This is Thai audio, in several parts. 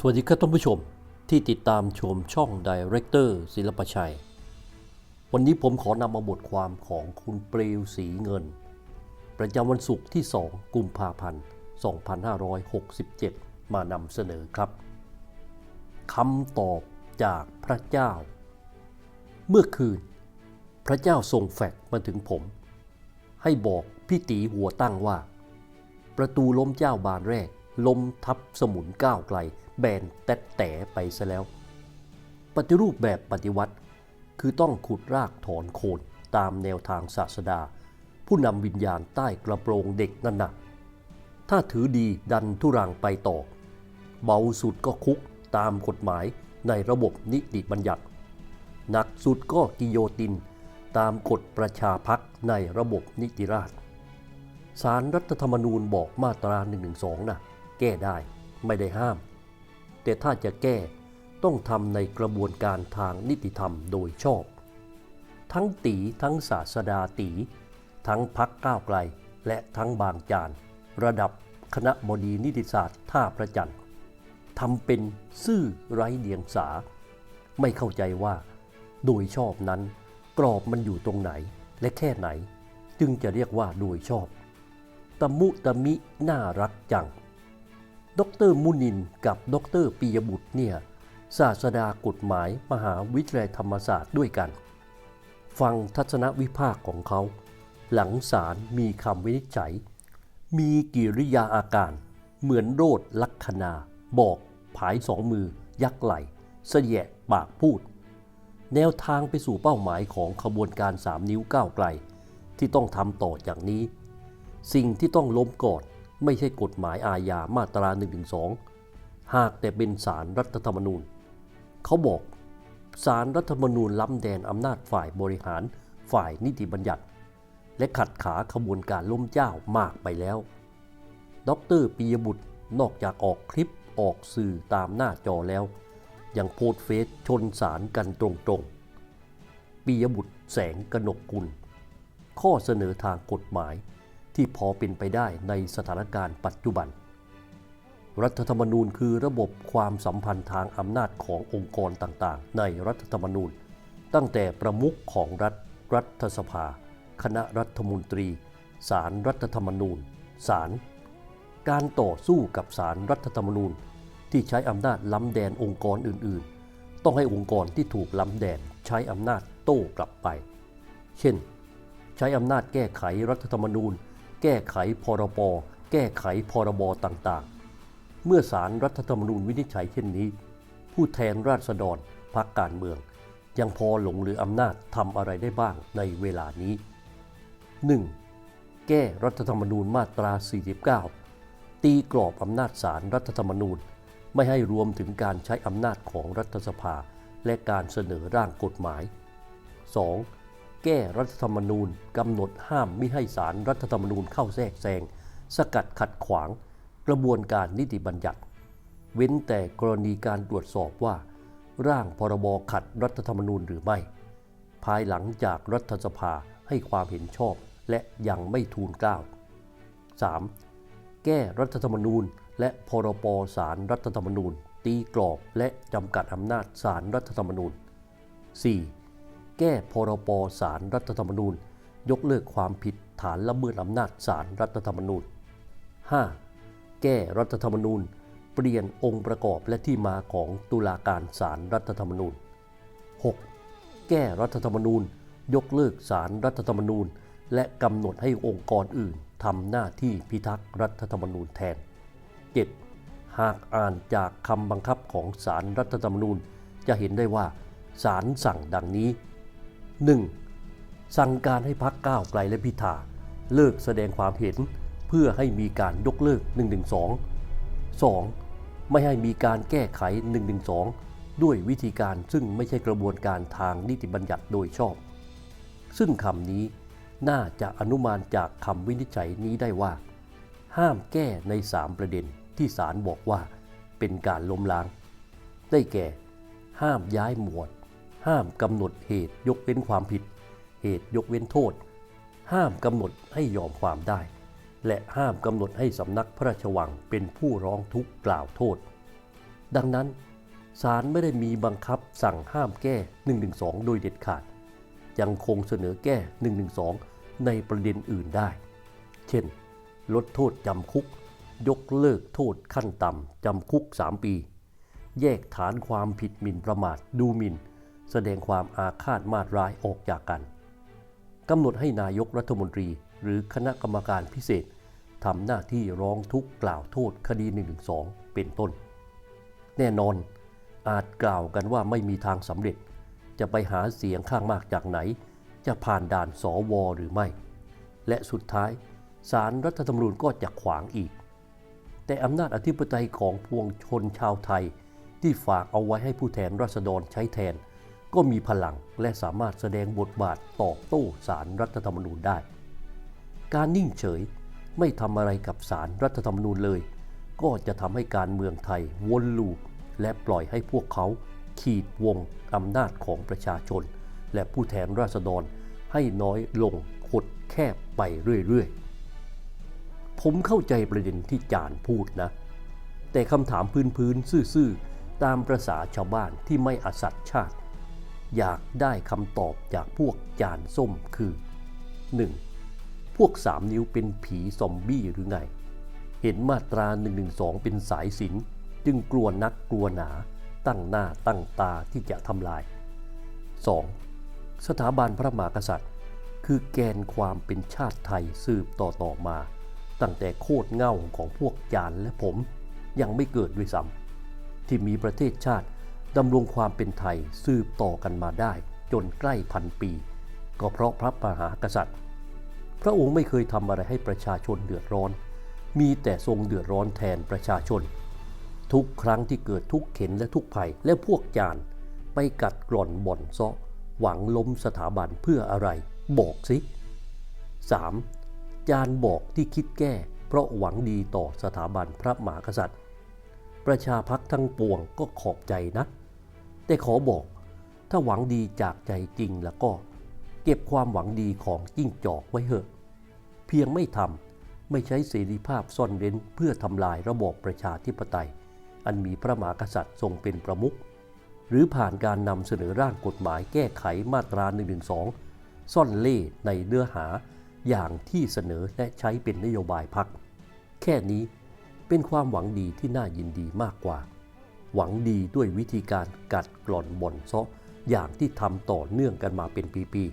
สวัสดีครับท่านผู้ชมที่ติดตามชมช่องดีเรคเตอร์ศิลปชัย วันนี้ผมขอนำมาบทความของคุณเปลวสีเงิน ประจำวันศุกร์ที่ 2 กุมภาพันธ์ 2567 มานำเสนอครับคำตอบจากพระเจ้า เมื่อคืน พระเจ้าส่งแฟกมาถึงผม ให้บอกพี่ตีหัวตั้งว่า ประตูล้มเจ้าบานแรกล้มทับสมุนก้าวไกล แบนแตะแต่ไปซะแล้ว ปฏิรูปแบบปฏิวัติ คือต้องขุดรากถอนโคนตามแนวทางศาสดา ผู้นำวิญญาณใต้กระโปรงเด็กนั่นนะถ้าถือดีดันทุรังไปต่อ เบาสุดก็คุกตามกฎหมายในระบบนิติบัญญัติ หนักสุดก็กิโยติน ตามกฎประชาพักในระบบนิติราษฎร์สารรัฐธรรมนูญบอกมาตรา 112 นะ แก้ได้ไม่ได้ห้าม แต่ถ้าจะแก้ต้องทำในกระบวนการทางนิติธรรมโดยชอบ ทั้งตีทั้งศาสดาตี ทั้งพักก้าวไกล และทั้งบางจาน ระดับคณะบดีนิติศาสตร์ท่าพระจันทร์ทำเป็นซื่อไร้เดียงสา ไม่เข้าใจว่า โดยชอบนั้น กรอบมันอยู่ตรงไหนและแค่ไหน จึงจะเรียกว่าโดยชอบ ตมุตมิน่ารักจัง ดรมุนินกับดรปียบุตรเนี่ยศาสดากฎหมายมหาวิทยาลัยธรรมศาสตร์ด้วยกัน ฟังทัศนวิพากษ์ของเขา หลังศาลมีคำวินิจฉัย มีกิริยาอาการเหมือนโรดลักษณาบอกผายสองมือ ยักไหลเสยะปากพูด แนวทางไปสู่เป้าหมายของขบวนการสามนิ้วก้าวไกล ที่ต้องทำต่อจากนี้ สิ่งที่ต้องล้มก่อน ไม่ใช่กฎหมายอาญามาตรา1นึหากแต่เป็นสารรัฐธรรมนูญ เขาบอกสารรัฐธรรมนูญล้ำแดนอำนาจฝ่ายบริหารฝ่ายนิติบัญญัติ และขัดขาขบวนการล้มเจ้ามากไปแล้ว ดรปียบุตรนอกจากออกคลิปออกสื่อตามหน้าจอแล้ว ยังโพสเฟซชนสารกันตรงๆปียบุตรแสงกนกกุล ข้อเสนอทางกฎหมาย ที่พอเป็นไปได้ในสถานการณ์ปัจจุบัน รัฐธรรมนูญคือระบบความสัมพันธ์ทางอำนาจขององค์กรต่างๆ ในรัฐธรรมนูญ ตั้งแต่ประมุขของรัฐ รัฐสภา คณะรัฐมนตรีสารรัฐธรรมนูญ ศาล การต่อสู้กับสารรัฐธรรมนูญ ที่ใช้อำนาจล้ำแดนองค์กรอื่นๆ ต้องให้องค์กรที่ถูกล้ำแดนใช้อำนาจโต้กลับไป เช่น ใช้อำนาจแก้ไขรัฐธรรมนูญ แก้ไขพรบแก้ไขพรบต่างๆ เมื่อสารรัฐธรรมนูญวินิจฉัยเช่นนี้ ผู้แทนราษฎรพรรคการเมือง ยังพอหลงเหลืออำนาจทำอะไรได้บ้างในเวลานี้ 1. แก้รัฐธรรมนูญมาตรา 49 ตีกรอบอำนาจศาลรรัฐธรรมนูญ ไม่ให้รวมถึงการใช้อำนาจของรัฐสภาและการเสนอร่างกฎหมาย 2. แก้รัฐธรรมนูญกำหนดห้ามไม่ให้สารรัฐธรรมนูญเข้าแทรกแซง สกัดขัดขวาง กระบวนการนิติบัญญัติ เว้นแต่กรณีการตรวจสอบว่า ร่างพรบขัดรัฐธรรมนูญหรือไม่ ภายหลังจากรัฐสภาให้ความเห็นชอบและยังไม่ทูลเกล้า 3. แก้รัฐธรรมนูญและพรบสารรัฐธรรมนูญ ตีกรอบและจำกัดอำนาจสารรัฐธรรมนูญ 4. แก้พรบสารรัฐธรรมนูญ ยกเลิกความผิดฐานละเมิดอำนาจสารรัฐธรรมนูญ 5. แก้รัฐธรรมนูญ เปลี่ยนองค์ประกอบและที่มาของตุลาการสารรัฐธรรมนูญ 6. แก้รัฐธรรมนูญ ยกเลิกสารรัฐธรรมนูญ และกำหนดให้องค์กรอื่นทำหน้าที่พิทักษ์รัฐธรรมนูญแทน 7. หากอ่านจากคำบังคับของสารรัฐธรรมนูญ จะเห็นได้ว่าสารสั่งดังนี้ 1. สั่งการให้พักก้าวไกลและพิธาเลิกแสดงความเห็นเพื่อให้มีการยกเลิก 112 2. ไม่ให้มีการแก้ไข 112 ด้วยวิธีการซึ่งไม่ใช่กระบวนการทางนิติบัญญัติโดยชอบ ซึ่งคำนี้น่าจะอนุมานจากคำวินิจฉัยนี้ได้ว่า ห้ามแก้ใน 3 ประเด็นที่ศาลบอกว่าเป็นการล้มล้าง ได้แก่ ห้ามย้ายหมวด ห้ามกำหนดเหตุยกเว้นความผิด เหตุยกเว้นโทษ ห้ามกำหนดให้ยอมความได้ และห้ามกำหนดให้สำนักพระราชวังเป็นผู้ร้องทุกข์กล่าวโทษ ดังนั้นศาลไม่ได้มีบังคับสั่งห้ามแก้112 โดยเด็ดขาด ยังคงเสนอแก้112 ในประเด็นอื่นได้ เช่น ลดโทษจำคุก ยกเลิกโทษขั้นต่ำจำคุก 3 ปี แยกฐานความผิดหมิ่นประมาทดูหมิ่น แสดงความอาฆาตมาตร้ายออกจากกันกำหนดให้นายกรัฐมนตรี หรือคณะกรรมการพิเศษทำหน้าที่ร้องทุกข์กล่าวโทษคดี 112 เป็นต้น แน่นอนอาจกล่าวกันว่าไม่มีทางสำเร็จ จะไปหาเสียงข้างมากจากไหน จะผ่านด่านสอวอหรือไม่ และสุดท้ายสารรัฐธรรมนูญก็จะขวางอีก แต่อำนาจอธิปไตยของพวงชนชาวไทย ที่ฝากเอาไว้ให้ผู้แทนราษฎรใช้แทน ก็มีพลังและสามารถแสดงบทบาทตอบโต้สารรัฐธรรมนูญได้ การนิ่งเฉยไม่ทำอะไรกับสารรัฐธรรมนูญเลย ก็จะทำให้การเมืองไทยวนลูปและปล่อยให้พวกเขาขีดวงอำนาจของประชาชน และผู้แทนราษฎรให้น้อยลงขดแคบไปเรื่อยๆ ผมเข้าใจประเด็นที่จานพูดนะ แต่คำถามพื้นๆ ซื่อๆ ตามประษาชาวบ้านที่ไม่อสัตชาติ อยากได้คำตอบจากพวกจานส้มคือ 1. พวกสามนิ้วเป็นผีซอมบี้หรือไง เห็นมาตรา1นึเป็นสายสินจึงกลัวนักกลัวหนาตั้งหน้าตั้งตาที่จะทำลาย 2. สถาบันพระมหากษัตริย์ คือแกนความเป็นชาติไทยสืบต่อต่อมา ตั้งแต่โคตรเง่าของพวกจานและผมยังไม่เกิดด้วยซ้ำที่มีประเทศชาติ ดำรงความเป็นไทยสืบต่อกันมาได้ จนใกล้พันปี ก็เพราะพระมหากษัตริย์ พระองค์ไม่เคยทำอะไรให้ประชาชนเดือดร้อน มีแต่ทรงเดือดร้อนแทนประชาชน ทุกครั้งที่เกิดทุกข์เข็นและทุกภัยและพวกจานไปกัดกร่อนบ่อนเซาะ หวังล้มสถาบันเพื่ออะไร บอกสิ 3. จานบอกที่คิดแก้ เพราะหวังดีต่อสถาบันพระมหากษัตริย์ ประชาพักทั้งปวงก็ขอบใจนะ แต่ขอบอก ถ้าหวังดีจากใจจริงแล้วก็เก็บความหวังดีของจิ้งจอกไว้เถอะ เพียงไม่ทำไม่ใช้เสรีภาพซ่อนเร้นเพื่อทำลายระบอบประชาธิปไตย อันมีพระมหากษัตริย์ทรงเป็นประมุขหรือผ่านการนำเสนอร่างกฎหมายแก้ไขมาตรา1นึซ่อนเล่ในเนื้อหาอย่างที่เสนอและใช้เป็นนโยบายพัก แค่นี้เป็นความหวังดีที่น่ายินดีมากกว่า หวังดีด้วยวิธีการกัดกร่อนบ่อนเซาะอย่างที่ทำต่อเนื่องกันมาเป็นปี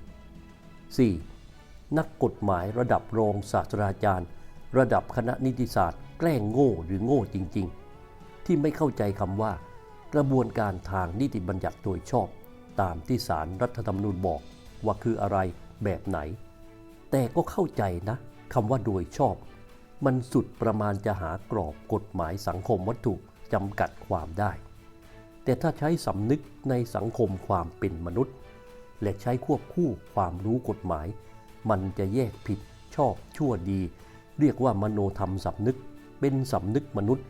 ๆ 4. นักกฎหมายระดับรองศาสตราจารย์ ระดับคณะนิติศาสตร์ แกล้งโง่หรือโง่จริง ๆ ที่ไม่เข้าใจคำว่า กระบวนการทางนิติบัญญัติโดยชอบ ตามที่สารรัฐธรรมนูญบอกว่าคืออะไรแบบไหน แต่ก็เข้าใจนะคำว่าโดยชอบ มันสุดประมาณจะหากรอบกฎหมายสังคมวัตถุ จำกัดความได้ แต่ถ้าใช้สำนึกในสังคมความเป็นมนุษย์ และใช้ควบคู่ความรู้กฎหมาย มันจะแยกผิดชอบชั่วดี เรียกว่ามโนธรรมสำนึก เป็นสำนึกมนุษย์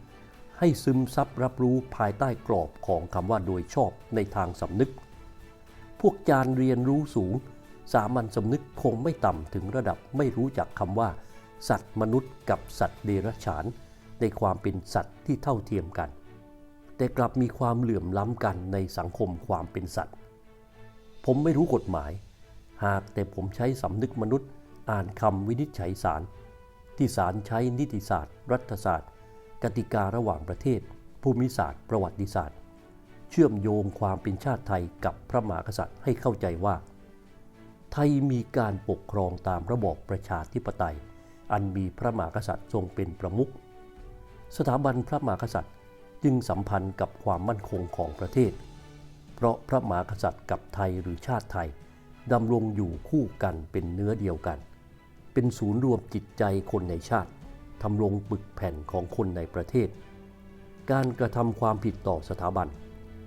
ให้ซึมซับรับรู้ภายใต้กรอบของคำว่าโดยชอบในทางสำนึก พวกจารเรียนรู้สูง สามัญสำนึกคงไม่ต่ำถึงระดับไม่รู้จักคำว่า สัตว์มนุษย์กับสัตว์เดรัจฉาน ในความเป็นสัตว์ที่เท่าเทียมกัน แต่กลับมีความเหลื่อมล้ำกันในสังคมความเป็นสัตว์ ผมไม่รู้กฎหมาย หากแต่ผมใช้สำนึกมนุษย์อ่านคำวินิจฉัยศาลที่ศาลใช้นิติศาสตร์ รัฐศาสตร์ กติการะหว่างประเทศ ภูมิศาสตร์ ประวัติศาสตร์ เชื่อมโยงความเป็นชาติไทยกับพระมหากษัตริย์ให้เข้าใจว่า ไทยมีการปกครองตามระบอบประชาธิปไตย อันมีพระมหากษัตริย์ทรงเป็นประมุข สถาบันพระมหากษัตริย์จึงสัมพันธ์กับความมั่นคงของประเทศ เพราะพระมหากษัตริย์กับไทยหรือชาติไทยดำรงอยู่คู่กันเป็นเนื้อเดียวกัน เป็นศูนย์รวมจิตใจคนในชาติทำรงปึกแผ่นของคนในประเทศ การกระทำความผิดต่อสถาบัน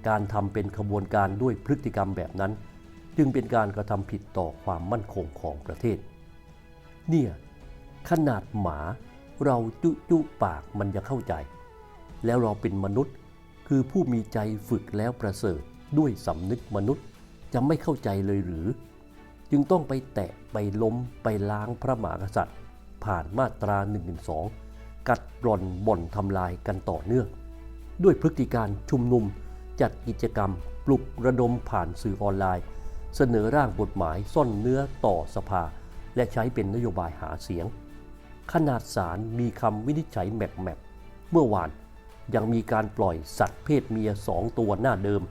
การทำเป็นขบวนการด้วยพฤติกรรมแบบนั้น จึงเป็นการกระทำผิดต่อความมั่นคงของประเทศ เนี่ยขนาดหมา เราจุจุปากมันจะเข้าใจ แล้วเราเป็นมนุษย์ คือผู้มีใจฝึกแล้วประเสริฐด้วยสำนึกมนุษย์จะไม่เข้าใจเลยหรือ จึงต้องไปแตะไปล้มไปล้างพระมหากษัตริย์ ผ่านมาตรา1นึกัดร่อนบ่อนทำลายกันต่อเนื่อง ด้วยพฤติการชุมนุมจัดกิจกรรมปลุกระดมผ่านสื่อออนไลน์ เสนอร่างกฎหมายซ่อนเนื้อต่อสภา และใช้เป็นนโยบายหาเสียง ขนาดศาลมีคำวินิจฉัยแมปแมปเมื่อวานยังมีการปล่อยสัตว์เพศเมียสองตัวหน้าเดิม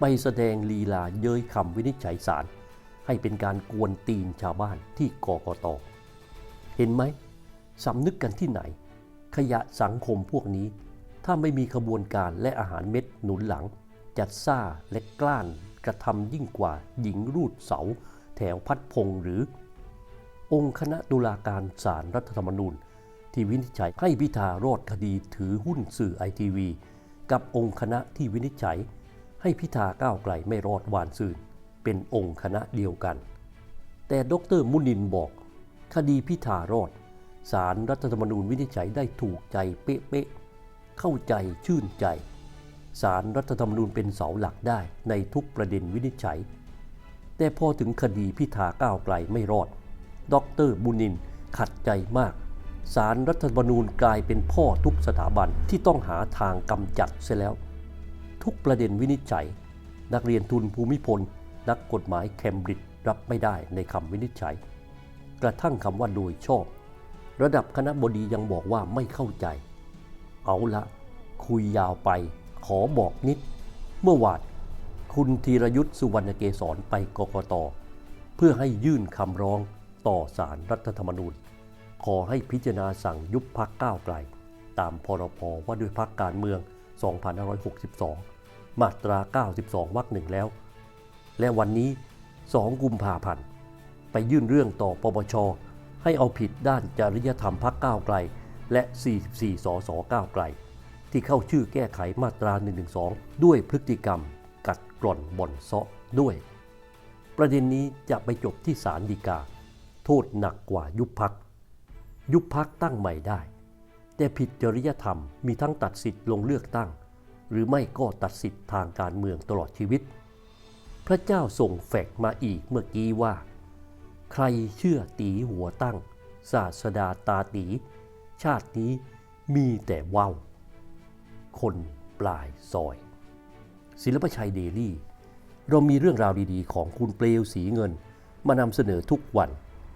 ไปแสดงลีลาเย้ยคำวินิจฉัยศาลให้เป็นการกวนตีนชาวบ้านที่กกต เห็นไหมสำนึกกันที่ไหน ขยะสังคมพวกนี้ ถ้าไม่มีขบวนการและอาหารเม็ดหนุนหลัง จัดซ่าและกล้านกระทำยิ่งกว่าหญิงรูดเสา แถวพัดพงหรือ องค์คณะตุลาการศาลรรัฐธรรมนูญ ที่วินิจฉัยให้พิธารอดคดีถือหุ้นสื่อไอทีวีกับองค์คณะที่วินิจฉัย ให้พิธาก้าวไกลไม่รอดวานซื่นเป็นองค์คณะเดียวกัน แต่ดรมุนินบอก คดีพิธารอดศาลรรัฐธรรมนูญวินิจฉัยได้ถูกใจเป๊ะๆเข้าใจชื่นใจศาลรรัฐธรรมนูญเป็นเสาหลักได้ในทุกประเด็นวินิจฉัย แต่พอถึงคดีพิธาก้าวไกลไม่รอด ดรบุญนิน ขัดใจมาก สารรัฐธรรมนูญกลายเป็นพ่อทุกสถาบันที่ต้องหาทางกำจัดเสียแล้ว ทุกประเด็นวินิจฉัย นักเรียนทุนภูมิพล นักกฎหมายเคมบริดจ์รับไม่ได้ในคำวินิจฉัย กระทั่งคำว่าโดยชอบ ระดับคณะบดียังบอกว่าไม่เข้าใจ เอาละ คุยยาวไป ขอบอกนิด เมื่อวานคุณธีรยุทธ์สุวรรณเกษรไปกกตเพื่อให้ยื่นคำร้อง ต่อสารรัฐธรรมนูญ ขอให้พิจารณาสั่งยุบพักก้าวไกล ตามพรพว่าด้วยพักการเมือง 2562 มาตรา 92 วรรคหนึ่งแล้ว และวันนี้ 2 กุมภาพันธ์ไปยื่นเรื่องต่อปปช ให้เอาผิดด้านจริยธรรมพักก้าวไกล และ 44 สสก้าวไกล ที่เข้าชื่อแก้ไขมาตรา 112 ด้วยพฤติกรรม กัดกร่อนบ่อนเซาะด้วย ประเด็นนี้จะไปจบที่ศาลฎีกา โทษหนักกว่ายุบพัก ยุบพักตั้งใหม่ได้ แต่ผิดจริยธรรมมีทั้งตัดสิทธิ์ลงเลือกตั้ง หรือไม่ก็ตัดสิทธิ์ทางการเมืองตลอดชีวิต พระเจ้าส่งแฟกมาอีกเมื่อกี้ว่า ใครเชื่อตีหัวตั้ง ศาสดาตาตี ชาตินี้มีแต่ว่าวคนปลายซอย ศิลปชัยเดลี่ เรามีเรื่องราวดีๆ ของคุณเปลวสีเงิน มานำเสนอทุกวัน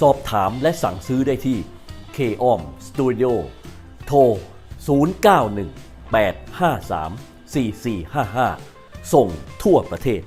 สอบถามและสั่งซื้อได้ที่ k o m Studio โทร 091 853 4455 ส่งทั่วประเทศ